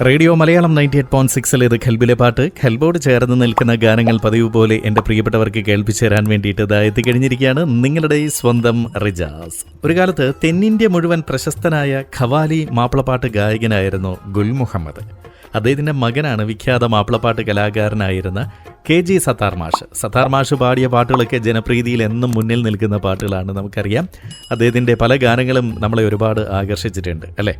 Radio Malayalam ninety eight point സിക്സിൽ ഇത് ഖൽബിലെ പാട്ട്. ഖൽബോട് ചേർന്ന് നിൽക്കുന്ന ഗാനങ്ങൾ പതിവ് പോലെ എന്റെ പ്രിയപ്പെട്ടവർക്ക് കേൾപ്പിച്ചു തരാൻ വേണ്ടിയിട്ട് ഇതാ എത്തിക്കഴിഞ്ഞിരിക്കുകയാണ് നിങ്ങളുടെ സ്വന്തം റിജാസ്. ഒരു കാലത്ത് തെന്നിന്ത്യ മുഴുവൻ പ്രശസ്തനായ ഖവാലി മാപ്പിളപ്പാട്ട് ഗായകനായിരുന്നു ഗുൽ മുഹമ്മദ് അദ്ദേഹത്തിന്റെ മകനാണ് വിഖ്യാത മാപ്പിളപ്പാട്ട് കലാകാരനായിരുന്ന കെ ജി സത്താർ മാഷ്. സത്താർ മാഷ് പാടിയ പാട്ടുകളൊക്കെ ജനപ്രീതിയിൽ എന്നും മുന്നിൽ നിൽക്കുന്ന പാട്ടുകളാണ് നമുക്കറിയാം. അദ്ദേഹത്തിന്റെ പല ഗാനങ്ങളും നമ്മളെ ഒരുപാട് ആകർഷിച്ചിട്ടുണ്ട് അല്ലേ?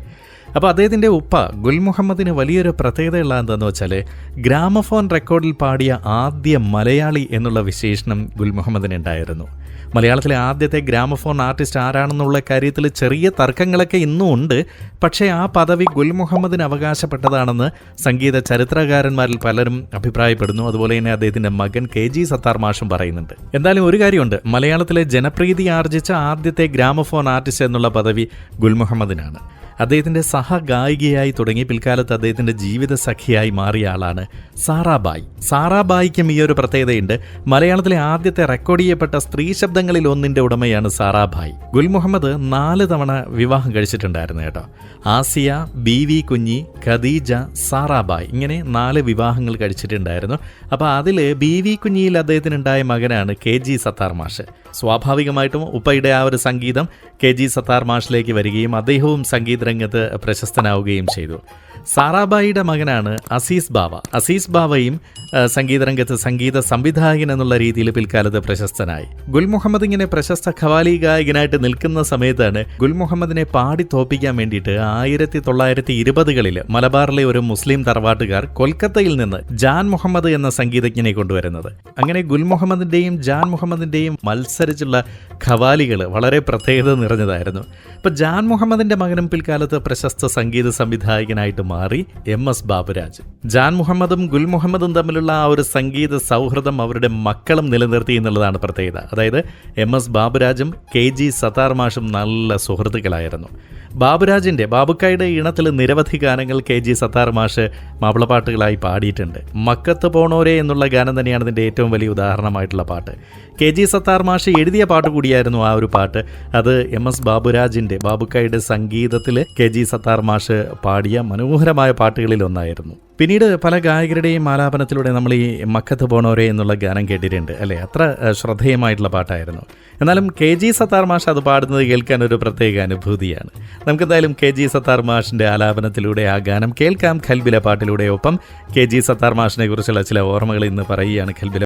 അപ്പോൾ അദ്ദേഹത്തിന്റെ ഉപ്പ ഗുൽ മുഹമ്മദിന് വലിയൊരു പ്രത്യേകതയുള്ള എന്താണെന്ന് വെച്ചാൽ ഗ്രാമഫോൺ റെക്കോർഡിൽ പാടിയ ആദ്യ മലയാളി എന്നുള്ള വിശേഷണം ഗുൽ മുഹമ്മദിന് ഉണ്ടായിരുന്നു. മലയാളത്തിലെ ആദ്യത്തെ ഗ്രാമഫോൺ ആർട്ടിസ്റ്റ് ആരാണെന്നുള്ള കാര്യത്തിൽ ചെറിയ തർക്കങ്ങളൊക്കെ ഇന്നും ഉണ്ട്. പക്ഷേ ആ പദവി ഗുൽ മുഹമ്മദിന് അവകാശപ്പെട്ടതാണെന്ന് സംഗീത ചരിത്രകാരന്മാരിൽ പലരും അഭിപ്രായപ്പെടുന്നു. അതുപോലെ തന്നെ അദ്ദേഹത്തിന്റെ മകൻ കെ ജി സത്താർ മാഷും പറയുന്നുണ്ട്. എന്തായാലും ഒരു കാര്യമുണ്ട്. മലയാളത്തിലെ ജനപ്രീതി ആർജിച്ച ആദ്യത്തെ ഗ്രാമഫോൺ ആർട്ടിസ്റ്റ് എന്നുള്ള പദവി ഗുൽ മുഹമ്മദിനാണ് അദ്ദേഹത്തിന്റെ സഹഗായികയായി തുടങ്ങി പിൽക്കാലത്ത് അദ്ദേഹത്തിന്റെ ജീവിത സഖിയായി മാറിയ ആളാണ് സാറാബായ്. സാറാബായിക്കും ഈ ഒരു പ്രത്യേകതയുണ്ട്. മലയാളത്തിലെ ആദ്യത്തെ റെക്കോർഡ് ചെയ്യപ്പെട്ട സ്ത്രീ ശബ്ദങ്ങളിൽ ഒന്നിന്റെ ഉടമയാണ് സാറാബായ്. ഗുൽ മുഹമ്മദ് നാല് തവണ വിവാഹം കഴിച്ചിട്ടുണ്ടായിരുന്നു കേട്ടോ. ആസിയ ബി വി കുഞ്ഞി ഖദീജ സാറാബായ് ഇങ്ങനെ നാല് വിവാഹങ്ങൾ കഴിച്ചിട്ടുണ്ടായിരുന്നു. അപ്പോൾ അതിൽ ബി വി കുഞ്ഞിയിൽ അദ്ദേഹത്തിനുണ്ടായ മകനാണ് കെ ജി സത്താർ മാഷ്. സ്വാഭാവികമായിട്ടും ഉപ്പയുടെ ആ ഒരു സംഗീതം കെ ജി സത്താർ മാഷിലേക്ക് വരികയും അദ്ദേഹവും സംഗീത രംഗത്ത് പ്രശസ്തനാവുകയും ചെയ്തു. സാറാബായിയുടെ മകനാണ് അസീസ് ബാവ. അസീസ് ബാവയും സംഗീതരംഗത്ത് സംഗീത സംവിധായകൻ എന്നുള്ള രീതിയിൽ പിൽക്കാലത്ത് പ്രശസ്തനായി. ഗുൽ മുഹമ്മദ് ഇങ്ങനെ പ്രശസ്ത ഖവാലി ഗായകനായിട്ട് നിൽക്കുന്ന സമയത്താണ് ഗുൽ മുഹമ്മദിനെ പാടി തോപ്പിക്കാൻ വേണ്ടിയിട്ട് ആയിരത്തി തൊള്ളായിരത്തി ഇരുപതുകളിൽ മലബാറിലെ ഒരു മുസ്ലിം തറവാട്ടുകാർ കൊൽക്കത്തയിൽ നിന്ന് ജാൻ മുഹമ്മദ് എന്ന സംഗീതജ്ഞനെ കൊണ്ടുവരുന്നത്. അങ്ങനെ ഗുൽ മുഹമ്മദിന്റെയും ജാൻ മുഹമ്മദിന്റെയും മത്സരിച്ചുള്ള ഖവാലികൾ വളരെ പ്രത്യേകത നിറഞ്ഞതായിരുന്നു. ഇപ്പൊ ജാൻ മുഹമ്മദിന്റെ മകനും പിൽക്കാലത്ത് പ്രശസ്ത സംഗീത സംവിധായകനായിട്ട് മാറി എം എസ് ബാബുരാജ്. ജാൻ മുഹമ്മദും ഗുൽ മുഹമ്മദും തമ്മിലുള്ള ആ ഒരു സംഗീത സൗഹൃദം അവരുടെ മക്കളും നിലനിർത്തി എന്നുള്ളതാണ് പ്രത്യേകത. അതായത് എം എസ് ബാബുരാജും കെ ജി സത്താർ മാഷും നല്ല സുഹൃത്തുക്കളായിരുന്നു. ബാബുരാജിന്റെ ബാബുക്കായുടെ ഈണത്തിൽ നിരവധി ഗാനങ്ങൾ കെ ജി സത്താർ മാഷ് മാപ്പിളപ്പാട്ടുകളായി പാടിയിട്ടുണ്ട്. മക്കത്ത് പോണോരെ എന്നുള്ള ഗാനം തന്നെയാണ് ഇതിന്റെ ഏറ്റവും വലിയ ഉദാഹരണമായിട്ടുള്ള പാട്ട്. കെ ജി സത്താർ മാഷ് എഴുതിയ പാട്ട് കൂടിയായിരുന്നു ആ ഒരു പാട്ട്. അത് എം എസ് ബാബുരാജിന്റെ ബാബുക്കായുടെ സംഗീതത്തിൽ കെ ജി സത്താർ മാഷ് പാടിയ മനോഹരമായ പാട്ടുകളിൽ ഒന്നായിരുന്നു. പിന്നീട് പല ഗായകരുടെയും ആലാപനത്തിലൂടെ നമ്മൾ ഈ മക്കത്ത് പോണോരെ എന്നുള്ള ഗാനം കേട്ടിട്ടുണ്ട് അല്ലേ? അത്ര ശ്രദ്ധേയമായിട്ടുള്ള പാട്ടായിരുന്നു. എന്നാലും കെ ജി സത്താർ മാഷ് അത് പാടുന്നത് കേൾക്കാൻ ഒരു പ്രത്യേക അനുഭൂതിയാണ്. നമുക്കെന്തായാലും കെ ജി സത്താർ മാഷിന്റെ ആലാപനത്തിലൂടെ ആ ഗാനം കേൾക്കാം. ഖൽബിലെ പാട്ടിലൂടെ ഒപ്പം കെ ജി സത്താർ മാഷിനെ കുറിച്ചുള്ള ചില ഓർമ്മകൾ ഇന്ന് പറയുകയാണ് ഖൽബിലെ